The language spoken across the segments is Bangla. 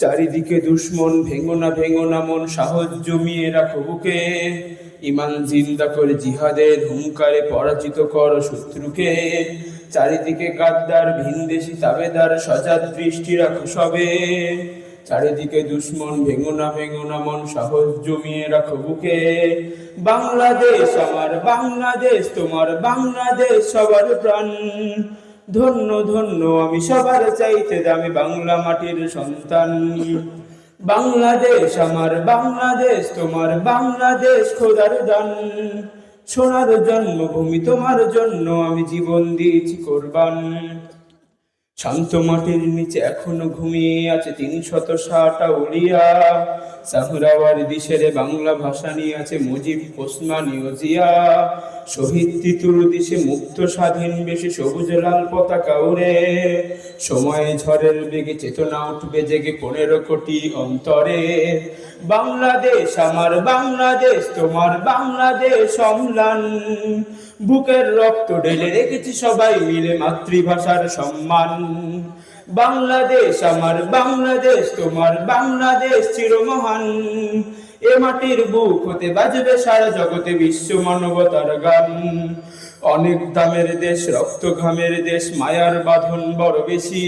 চারিদিকে দুশ্মন, ভেঙো না ভেঙো না মন, সাহস জমিয়ে রাখো বুকে ইমান জিন্দা করে জিহাদের হুঙ্কারে পরাজিত কর শত্রুকে। চারিদিকে গাদ্দার, ভিনদেশি তাবেদার সজাত দৃষ্টি রাখো সবে। চারিদিকে দুশ্মন, ভেঙো না ভেঙো না মন, সাহস জমিয়ে রাখো বুকে বাংলাদেশ আমার, বাংলাদেশ তোমার, বাংলাদেশ সবার প্রাণ। ধন্য ধন্য, আমি সবার চাইতে দামি বাংলা মাটির সন্তান। বাংলাদেশ আমার, বাংলাদেশ তোমার, বাংলাদেশ খোদার দান। সোনার জন্মভূমি তোমার জন্য আমি জীবন দিয়েছি কোরবান। শান্ত মাটির নিচে এখনও ঘুমিয়ে আছে তিন শত ষাট উলিয়া সাহরাওয়ার দিশের বাংলা ভাষা নিয়ে আছে মুজিব, ওসমানী জিয়া শহীদ তিতুর দিশে মুক্ত স্বাধীন বেশি সবুজ লাল পতাকা উড়ে। সময়ে ঝড়ের বেগে চেতনা উঠবে জেগে পনেরো কোটি অন্তরে। বাংলাদেশ, আমার বাংলাদেশ, তোমার বাংলাদেশ অম্লান। বুকের রক্ত ঢেলে রেখেছি সবাই মিলে মাতৃভাষার সম্মান। বাংলাদেশ আমার, বাংলাদেশ তোমার, বাংলাদেশ চিরমহান। এ মাটির বুক হতে বাজবে সারা জগতে বিশ্ব মানবতার গান। অনেক দামের দেশ, রক্ত ঘামের দেশ, মায়ার বাঁধন বড় বেশি।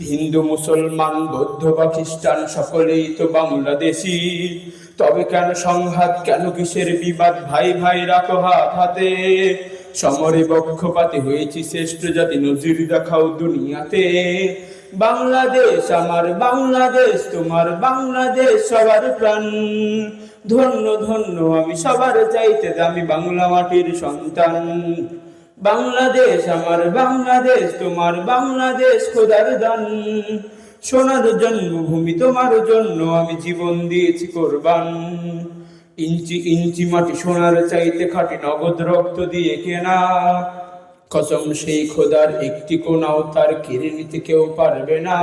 হিন্দু, মুসলমান, বৌদ্ধ বা খ্রিস্টান সকলেই তো বাংলাদেশি। তবে কেন সংঘাত, কেন কিসের বিবাদ? ভাই ভাই রাখো হাত হাতে। সমরে বক্ষপাতে হয়েছি শ্রেষ্ঠ জাতি নজির দেখাও দুনিয়াতে। বাংলাদেশ আমার বাংলাদেশ, তোমার বাংলাদেশ সবার প্রাণ। ধন্য ধন্য, আমি সবার চাইতে দামি বাংলা মাটির সন্তান। বাংলাদেশ আমার বাংলাদেশ, তোমার বাংলাদেশ খোদার দান। সোনার জন্মভূমি তোমার জন্য আমি জীবন দিয়েছি কোরবান। ইঞ্চি ইঞ্চি মাটি সোনার চাইতে খাটি নগদ রক্ত দিয়ে কেনা। কসম সেই খোদার একটি কোনাও তার কেড়ে নিতে কেউ পারবে না।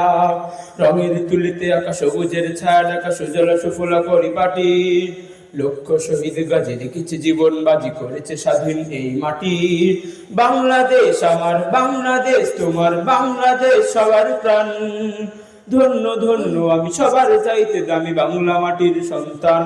রঙের তুলিতে আঁকা সবুজের ছায়া ডাকা সুজলা সুফলা পরিপাটি। লক্ষ শহীদ গাজে রেখেছে জীবন বাজি করেছে স্বাধীন এই মাটি। বাংলাদেশ আমার, বাংলাদেশ তোমার, বাংলাদেশ সবার প্রাণ। ধন্য ধন্য, আমি সবার চাইতে দামি বাংলা মাটির সন্তান।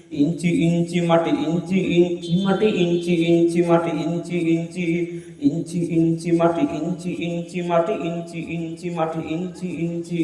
ইঞ্চি ইঞ্চি মাটি ইঞ্চি ইঞ্চি মাটি ইঞ্চি ইঞ্চি মাটি ইঞ্চি ইঞ্চি ইঞ্চি ইঞ্চি মাটি ইঞ্চি ইঞ্চি মাটি ইঞ্চি ইঞ্চি মাটি ইঞ্চি ইঞ্চি